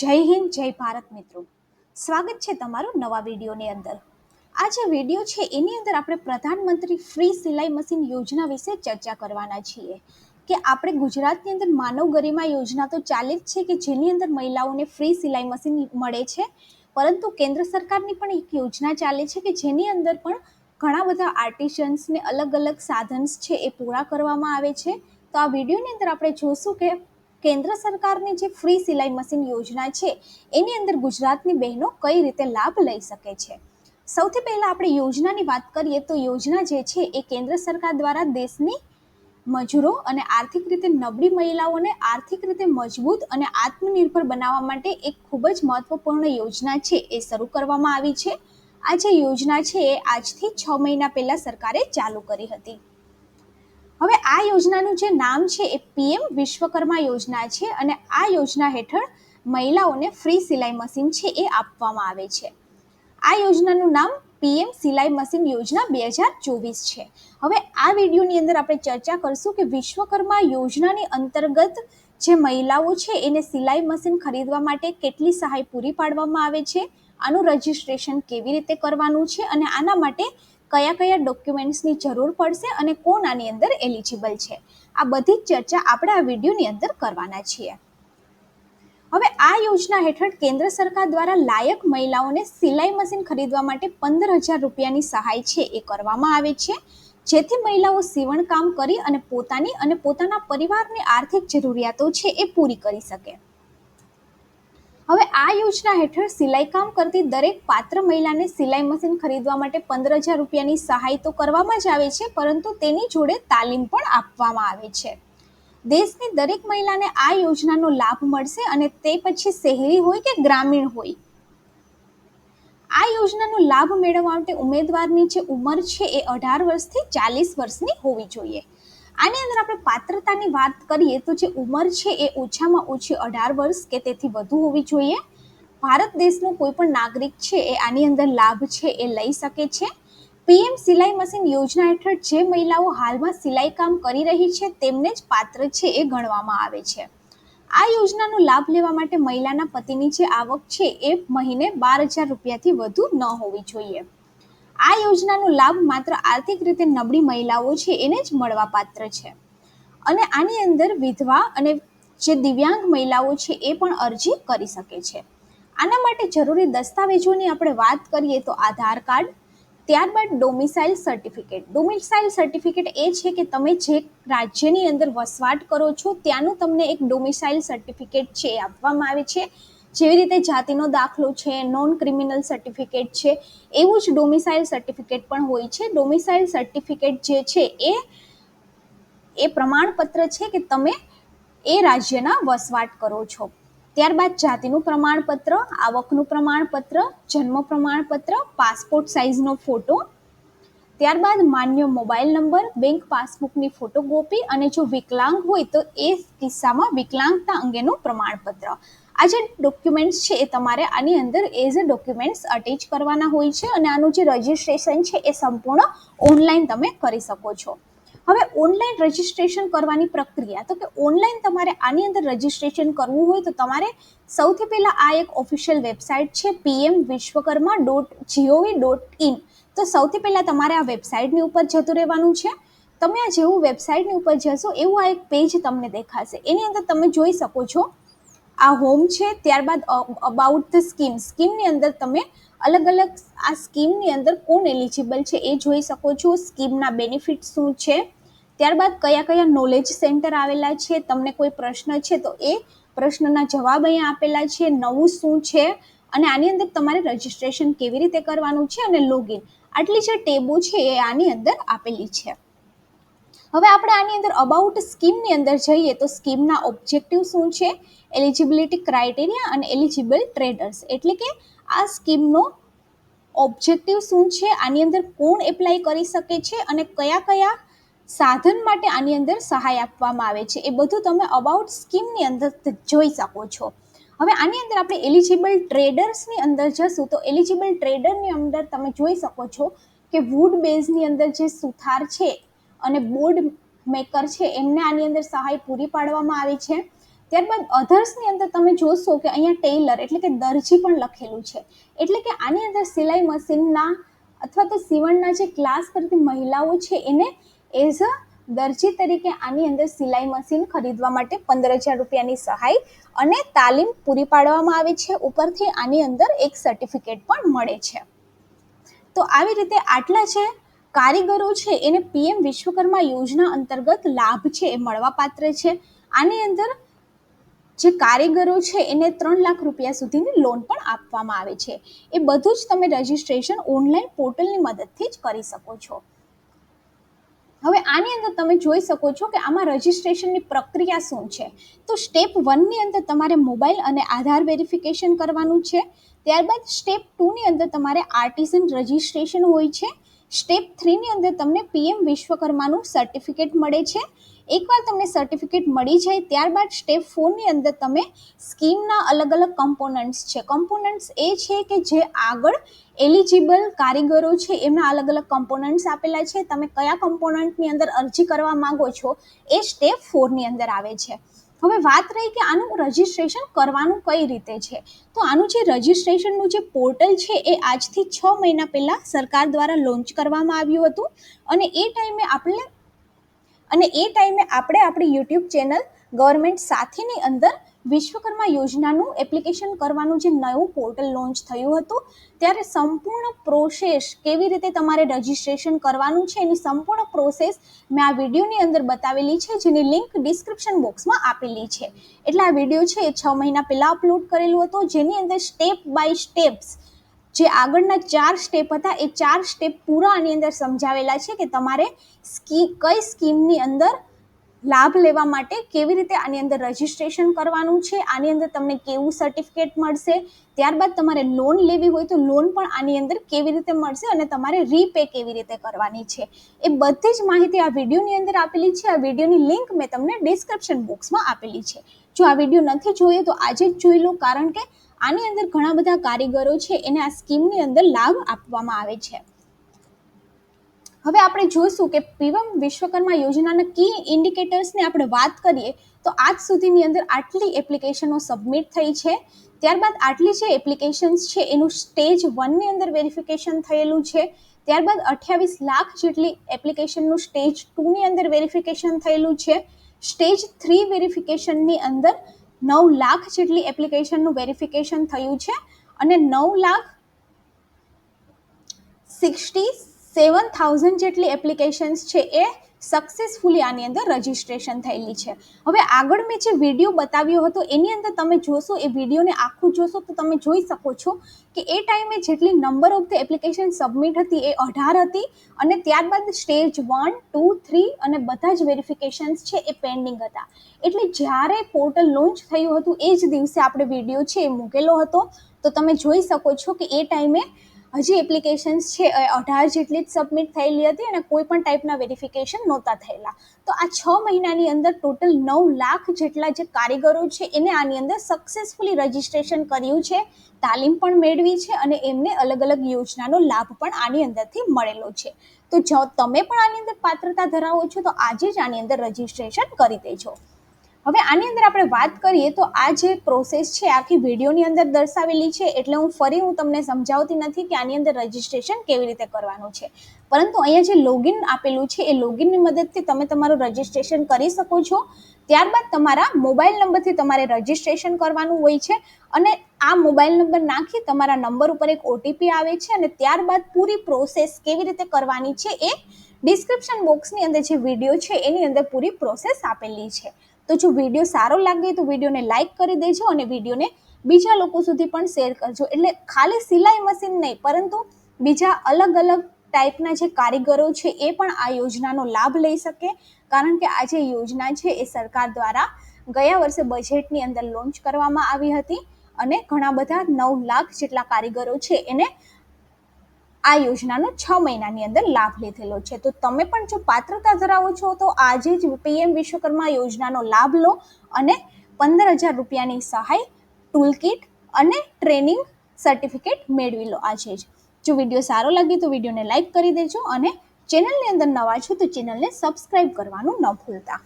જય હિન્દ, જય ભારત મિત્રો. સ્વાગત છે તમારું નવા વિડીયોની અંદર. આ જે વીડિયો છે એની અંદર આપણે પ્રધાનમંત્રી ફ્રી સિલાઈ મશીન યોજના વિશે ચર્ચા કરવાના છીએ. કે આપણે ગુજરાતની અંદર માનવ ગરિમા યોજના તો ચાલે જ છે કે જેની અંદર મહિલાઓને ફ્રી સિલાઈ મશીન મળે છે. પરંતુ કેન્દ્ર સરકારની પણ એક યોજના ચાલે છે કે જેની અંદર પણ ઘણા બધા આર્ટિશન્સને અલગ અલગ સાધન્સ છે એ પૂરા કરવામાં આવે છે. તો આ વિડીયોની અંદર આપણે જોશું કે કેન્દ્ર સરકારની જે ફ્રી સિલાઈ મશીન યોજના છે, એની અંદર ગુજરાતની બહેનો કઈ રીતે લાભ લઈ શકે છે? સૌથી પહેલાં આપણે યોજનાની વાત કરીએ તો યોજના જે છે, એ કેન્દ્ર સરકાર દ્વારા દેશની મજૂરો અને આર્થિક રીતે નબળી મહિલાઓને આર્થિક રીતે મજબૂત અને આત્મનિર્ભર બનાવવા માટે એક ખૂબ જ મહત્વપૂર્ણ યોજના છે, એ શરૂ કરવામાં આવી છે. આ જે યોજના છે, એ આજથી છ મહિના પહેલાં સરકારે ચાલુ કરી હતી. હવે આ યોજનાનું જે નામ છે એ પીએમ વિશ્વકર્મા યોજના છે અને આ યોજના હેઠળ મહિલાઓને ફ્રી સિલાઈ મશીન છે એ આપવામાં આવે છે. આ યોજનાનું નામ પીએમ સિલાઈ મશીન યોજના બે હજાર ચોવીસ છે. હવે આ વિડીયોની અંદર આપણે ચર્ચા કરશું કે વિશ્વકર્મા યોજનાની અંતર્ગત જે મહિલાઓ છે એને સિલાઈ મશીન ખરીદવા માટે કેટલી સહાય પૂરી પાડવામાં આવે છે, આનું રજિસ્ટ્રેશન કેવી રીતે કરવાનું છે અને આના માટે કયા કયા ડોક્યુમેન્ટ્સની જરૂર પડશે અને કોણ આની અંદર એલિજિબલ છે? આ બધી જ ચર્ચા આપણે આ વિડીયોની અંદર કરવાના છીએ. હવે આ યોજના હેઠળ કેન્દ્ર સરકાર દ્વારા લાયક મહિલાઓને સિલાઈ મશીન ખરીદવા માટે પંદર હજાર રૂપિયાની સહાય છે એ કરવામાં આવે છે. જેથી મહિલાઓ સીવણ કામ કરી અને પોતાની અને પોતાના પરિવારની આર્થિક જરૂરિયાતો છે એ પૂરી કરી શકે. હવે આ યોજના હેઠળ સિલાઈ કામ કરતી દરેક પાત્ર મહિલાને સિલાઈ મશીન ખરીદવા માટે પંદર હજાર રૂપિયાની સહાય તો કરવામાં જ આવે છે, પરંતુ તેની જોડે તાલીમ પણ આપવામાં આવે છે. દેશની દરેક મહિલાને આ યોજનાનો લાભ મળશે અને તે પછી શહેરી હોય કે ગ્રામીણ હોય. આ યોજનાનો લાભ મેળવવા માટે ઉમેદવારની જે ઉંમર છે એ અઢાર વર્ષથી ચાલીસ વર્ષની હોવી જોઈએ. આની અંદર આપણે પાત્રતાની વાત કરીએ તો જે ઉંમર છે એ ઓછામાં ઓછી અઢાર વર્ષ કે તેથી વધુ હોવી જોઈએ. ભારત દેશનો કોઈ પણ નાગરિક છે એ આની અંદર લાભ છે એ લઈ શકે છે. પીએમ સિલાઈ મશીન યોજના હેઠળ જે મહિલાઓ હાલમાં સિલાઈ કામ કરી રહી છે તેમને જ પાત્ર છે એ ગણવામાં આવે છે. આ યોજનાનો લાભ લેવા માટે મહિલાના પતિની જે આવક છે એ મહિને બાર હજાર રૂપિયાથી વધુ ન હોવી જોઈએ. આ યોજનાનો લાભ માત્ર આર્થિક રીતે નબળી મહિલાઓ છે, એને જ મળવાપાત્ર છે. અને આની અંદર વિધવા અને જે દિવ્યાંગ મહિલાઓ છે, એ પણ અરજી કરી શકે છે. આના માટે જરૂરી દસ્તાવેજોની આપણે વાત કરીએ તો આધાર કાર્ડ, ત્યારબાદ ડોમિસાઇલ સર્ટિફિકેટ. ડોમિસાઇલ સર્ટિફિકેટ એ છે કે તમે જે રાજ્યની અંદર વસવાટ કરો છો, ત્યાંનું તમને એક ડોમિસાઇલ સર્ટિફિકેટ છે આપવામાં આવે છે. જેવી રીતે જાતિનો દાખલો છે નોન ક્રિમિનલ સર્ટિફિકેટ છે, એવું જ ડોમિસાઇલ સર્ટિફિકેટ પણ હોય છે. ડોમિસાઇલ સર્ટિફિકેટ જે છે એ એ પ્રમાણપત્ર છે કે તમે એ રાજ્યના વસવાટ કરો છો. ત્યારબાદ જાતિનું પ્રમાણપત્ર, આવકનું પ્રમાણપત્ર, જન્મ પ્રમાણપત્ર પાસપોર્ટ સાઇઝનો ફોટો ત્યારબાદ માન્ય મોબાઈલ નંબર બેંક પાસબુકની ફોટોકોપી અને જો વિકલાંગ હોય તો એ કિસ્સામાં વિકલાંગતા અંગેનું પ્રમાણપત્ર. આ જે ડોક્યુમેન્ટ્સ છે એ તમારે આની અંદર એઝ અ ડોક્યુમેન્ટ્સ અટેચ કરવાના હોય છે અને આનું જે રજિસ્ટ્રેશન છે એ સંપૂર્ણ ઓનલાઈન તમે કરી શકો છો. હવે ઓનલાઈન રજિસ્ટ્રેશન કરવાની પ્રક્રિયા, તો કે ઓનલાઈન તમારે આની અંદર રજિસ્ટ્રેશન કરવું હોય તો તમારે સૌથી પહેલાં આ એક ઓફિશિયલ વેબસાઇટ છે PM Vishwakarma dot gov dot in તો સૌથી પહેલાં તમારે આ વેબસાઇટની ઉપર જતું રહેવાનું છે. તમે આ જેવું વેબસાઇટની ઉપર જશો, એવું આ એક પેજ તમને દેખાશે. એની અંદર તમે જોઈ શકો છો આ હોમ છે, ત્યારબાદ અબાઉટ ધ સ્કીમ સ્કીમની અંદર તમે અલગ અલગ આ સ્કીમની અંદર કોણ એલિજિબલ છે એ જોઈ શકો છો. સ્કીમના બેનિફિટ શું છે? ત્યારબાદ કયા કયા નોલેજ સેન્ટર આવેલા છે? તમને કોઈ પ્રશ્ન છે તો એ પ્રશ્નના જવાબ અહીંયા આપેલા છે. નવું શું છે? અને આની અંદર તમારે રજિસ્ટ્રેશન કેવી રીતે કરવાનું છે અને લોગિન આટલી જે ટેબો છે એ આની અંદર આપેલી છે. હવે આપણે આની અંદર અબાઉટ સ્કીમની અંદર જઈએ તો સ્કીમના ઓબ્જેક્ટિવ શું છે? એલિજિબિલિટી ક્રાઇટેરિયા અને એલિજિબલ ટ્રેડર્સ એટલે કે આ સ્કીમનો ઓબ્જેક્ટિવ શું છે? આની અંદર કોણ એપ્લાય કરી શકે છે? અને કયા કયા સાધન માટે આની અંદર સહાય આપવામાં આવે છે? એ બધું તમે અબાઉટ સ્કીમની અંદર જોઈ શકો છો. હવે આની અંદર આપણે એલિજિબલ ટ્રેડર્સની અંદર જશું તો એલિજિબલ ટ્રેડરની અંદર તમે જોઈ શકો છો કે વુડ બેઝની અંદર જે સુથાર છે અને બોર્ડ મેકર છે, એમને આની અંદર સહાય પૂરી પાડવામાં આવી છે. ત્યારબાદ અધર્સની અંદર તમે જોશો કે અહીંયા ટેલર એટલે કે દરજી પણ લખેલું છે. એટલે કે આની અંદર સિલાઈ મશીનના અથવા તો સીવણના જે ક્લાસ કરતી મહિલાઓ છે, એને એઝ અ દરજી તરીકે આની અંદર સિલાઈ મશીન ખરીદવા માટે પંદર હજાર રૂપિયાની સહાય અને તાલીમ પૂરી પાડવામાં આવે છે. ઉપરથી આની અંદર એક સર્ટિફિકેટ પણ મળે છે. તો આવી રીતે આટલા છે. કારીગરો છે એને પીએમ વિશ્વકર્મા યોજના અંતર્ગત લાભ છે એ મળવાપાત્ર છે. આની અંદર જે કારીગરો છે એને ત્રણ લાખ રૂપિયા સુધીની લોન પણ આપવામાં આવે છે. એ બધું જ તમે રજિસ્ટ્રેશન ઓનલાઈન પોર્ટલની મદદથી જ કરી શકો છો. હવે આની અંદર તમે જોઈ શકો છો કે આમાં રજિસ્ટ્રેશનની પ્રક્રિયા શું છે. તો સ્ટેપ વનની અંદર તમારે મોબાઈલ અને આધાર વેરિફિકેશન કરવાનું છે. ત્યારબાદ સ્ટેપ ટુની અંદર તમારે આર્ટિસન રજિસ્ટ્રેશન હોય છે. સ્ટેપ થ્રીની અંદર તમને પીએમ વિશ્વકર્માનું સર્ટિફિકેટ મળે છે. એકવાર તમને સર્ટિફિકેટ મળી જાય, ત્યારબાદ સ્ટેપ ફોરની અંદર તમે સ્કીમના અલગ અલગ કમ્પોનન્ટ્સ છે. કમ્પોનન્ટ્સ એ છે કે જે આગળ એલિજિબલ કારીગરો છે, એમના અલગ અલગ કમ્પોનન્ટ્સ આપેલા છે. તમે કયા કમ્પોનન્ટની અંદર અરજી કરવા માંગો છો, એ સ્ટેપ ફોરની અંદર આવે છે. હવે વાત રહી કે આનું રજિસ્ટ્રેશન કરવાનું કઈ રીતે છે? તો આનું જે રજિસ્ટ્રેશનનું જે પોર્ટલ છે, એ આજથી છ મહિના પહેલાં સરકાર દ્વારા લોન્ચ કરવામાં આવ્યું હતું. અને એ ટાઈમે આપણે, અને એ ટાઈમે આપણે આપણી યુટ્યુબ ચેનલ ગવર્મેન્ટ સાથેની અંદર વિશ્વકર્મા યોજનાનું એપ્લિકેશન કરવાનું જે નવું પોર્ટલ લોન્ચ થયું હતું, ત્યારે સંપૂર્ણ પ્રોસેસ કેવી રીતે તમારે રજિસ્ટ્રેશન કરવાનું છે, એની સંપૂર્ણ પ્રોસેસ મેં આ વિડીયોની અંદર બતાવેલી છે, જેની લિંક ડિસ્ક્રિપ્શન બોક્સમાં આપેલી છે. એટલે આ વીડિયો છે એ છ મહિના પહેલાં અપલોડ કરેલું હતું, જેની અંદર સ્ટેપ બાય સ્ટેપ્સ જે આગળના ચાર સ્ટેપ હતા, એ ચાર સ્ટેપ પૂરા આની અંદર સમજાવેલા છે કે તમારે સ્કી કઈ સ્કીમની અંદર લાભ લેવા માટે કેવી રીતે આની અંદર રજિસ્ટ્રેશન કરવાનું છે, આની અંદર તમને કેવું સર્ટિફિકેટ મળશે, ત્યારબાદ તમારે લોન લેવી હોય તો લોન પણ આની અંદર કેવી રીતે મળશે અને તમારે રીપે કેવી રીતે કરવાની છે. એ બધી જ માહિતી આ વિડીયોની અંદર આપેલી છે. આ વિડીયોની લિંક મેં તમને ડિસ્ક્રિપ્શન બોક્સમાં આપેલી છે. જો આ વીડિયો નથી જોયો તો આજે જ જોઈ લો કારણ કે આની અંદર ઘણા બધા કારીગરો છે. એને આ સ્કીમની અંદર લાભ આપવામાં આવે છે. હવે આપણે જોઈશું કે પીવમ વિશ્વકર્મા યોજનાના કી ઇન્ડિકેટર્સની આપણે વાત કરીએ, તો આજ સુધીની અંદર આટલી એપ્લિકેશનો સબમિટ થઈ છે. ત્યારબાદ આટલી જે એપ્લિકેશન્સ છે, એનું સ્ટેજ વનની અંદર વેરિફિકેશન થયેલું છે. ત્યારબાદ અઠ્યાવીસ લાખ જેટલી એપ્લિકેશનનું સ્ટેજ ટુની અંદર વેરિફિકેશન થયેલું છે. સ્ટેજ થ્રી વેરિફિકેશનની અંદર નવ લાખ જેટલી એપ્લિકેશનનું વેરિફિકેશન થયું છે. અને નવ લાખ સિક્સટી સેવન થાઉઝન્ડ જેટલી એપ્લિકેશન્સ છે એ સક્સેસફુલી આની અંદર રજિસ્ટ્રેશન થયેલી છે. હવે આગળ મેં જે વીડિયો બતાવ્યો હતો, એની અંદર તમે જોશો, એ વિડીયોને આખું જોશો, તો તમે જોઈ શકો છો કે એ ટાઈમે જેટલી number of the application submit હતી એ અઢાર હતી અને ત્યારબાદ સ્ટેજ વન ટુ થ્રી અને બધા જ વેરિફિકેશન્સ છે એ પેન્ડિંગ હતા. એટલે જ્યારે પોર્ટલ લોન્ચ થયું હતું, એ જ દિવસે આપણે વીડિયો છે એ મૂકેલો હતો. તો તમે જોઈ શકો છો કે એ ટાઈમે હજી એપ્લિકેશન્સ છે અઢાર જેટલી જ સબમિટ થયેલી હતી અને કોઈ પણ ટાઈપના વેરિફિકેશન નહોતા થયેલા. તો આ છ મહિનાની અંદર ટોટલ નવ લાખ જેટલા જે કારીગરો છે, એને આની અંદર સક્સેસફુલી રજિસ્ટ્રેશન કર્યું છે, તાલીમ પણ મેળવી છે અને એમને અલગ અલગ યોજનાનો લાભ પણ આની અંદરથી મળેલો છે. તો જો તમે પણ આની અંદર પાત્રતા ધરાવો છો, તો આજે જ આની અંદર રજિસ્ટ્રેશન કરી દેજો. હવે આની અંદર આપણે વાત કરીએ તો આ જે પ્રોસેસ છે, આખી વિડીયોની અંદર દર્શાવેલી છે, એટલે હું ફરી હું તમને સમજાવતી નથી કે આની અંદર રજિસ્ટ્રેશન કેવી રીતે કરવાનું છે. પરંતુ અહીંયા જે લોગિન આપેલું છે, એ લોગિનની મદદથી તમે તમારું રજિસ્ટ્રેશન કરી શકો છો. ત્યારબાદ તમારા મોબાઈલ નંબરથી તમારે રજિસ્ટ્રેશન કરવાનું હોય છે અને આ મોબાઈલ નંબર નાખી તમારા નંબર ઉપર એક ઓટીપી આવે છે અને ત્યારબાદ પૂરી પ્રોસેસ કેવી રીતે કરવાની છે એ ડિસ્ક્રિપ્શન બોક્સની અંદર જે વીડિયો છે, એની અંદર પૂરી પ્રોસેસ આપેલી છે. તો જો વીડિયો સારો લાગે તો વિડીયોને લાઇક કરી દેજો અને વિડીયોને બીજા લોકો સુધી પણ શેર કરજો. એટલે ખાલી સિલાઈ મશીન નહીં, પરંતુ બીજા અલગ અલગ ટાઈપના જે કારીગરો છે એ પણ આ યોજનાનો લાભ લઈ શકે. કારણ કે આ જે યોજના છે એ સરકાર દ્વારા ગયા વર્ષે બજેટની અંદર લોન્ચ કરવામાં આવી હતી અને ઘણા બધા નવ લાખ જેટલા કારીગરો છે એને આ યોજનાનો છ મહિનાની અંદર લાભ લીધેલો છે. તો તમે પણ જો પાત્રતા ધરાવો છો, તો આજે જ પીએમ વિશ્વકર્મા યોજનાનો લાભ લો અને પંદર હજાર રૂપિયાની સહાય ટૂલકીટ અને ટ્રેનિંગ સર્ટિફિકેટ મેળવી લો આજે જ. જો વીડિયો સારો લાગે તો વિડીયોને લાઇક કરી દેજો અને ચેનલની અંદર નવા છો તો ચેનલને સબસ્ક્રાઈબ કરવાનું ન ભૂલતા.